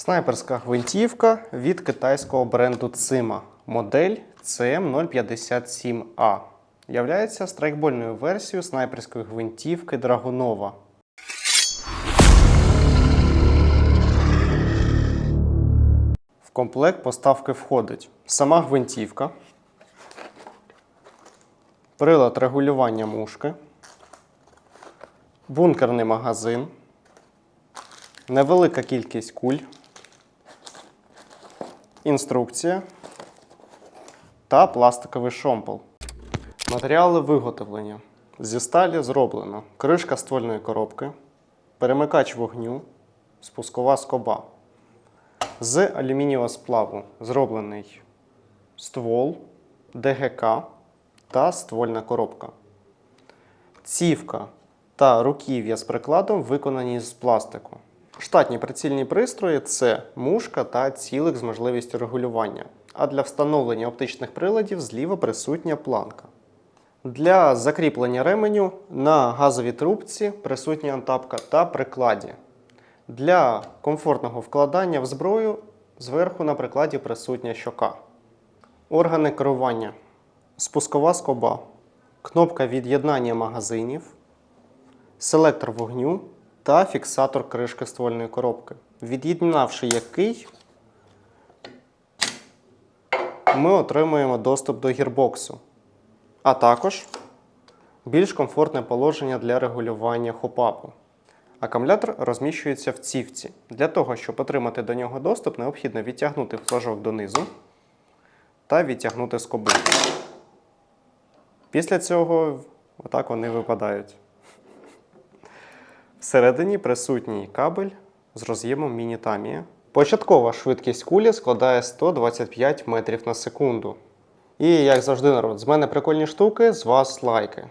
Снайперська гвинтівка від китайського бренду Цima. Модель CM057A. Являється страйкбольною версією снайперської гвинтівки Драгунова. В комплект поставки входить сама гвинтівка, прилад регулювання мушки, бункерний магазин, невелика кількість куль, інструкція та пластиковий шомпол. Матеріали виготовлення. Зі сталі зроблено кришка ствольної коробки, перемикач вогню, спускова скоба. З алюмінієвого сплаву зроблений ствол, ДГК та ствольна коробка. Цівка та руків'я з прикладом виконані з пластику. Штатні прицільні пристрої це мушка та цілик з можливістю регулювання. А для встановлення оптичних приладів зліва присутня планка. Для закріплення ременю на газовій трубці присутня антапка та прикладі. Для комфортного вкладання в зброю зверху на прикладі присутня щока. Органи керування. Спускова скоба, кнопка від'єднання магазинів, селектор вогню та фіксатор кришки ствольної коробки. Від'єднавши який, ми отримуємо доступ до гірбоксу, а також більш комфортне положення для регулювання хопапу. Акумулятор розміщується в цівці. Для того, щоб отримати до нього доступ, необхідно відтягнути флажок донизу та відтягнути скобу. Після цього отак вони випадають. Всередині присутній кабель з роз'ємом міні-тамія. Початкова швидкість кулі складає 125 метрів на секунду. І як завжди, народ, з мене прикольні штуки, з вас лайки.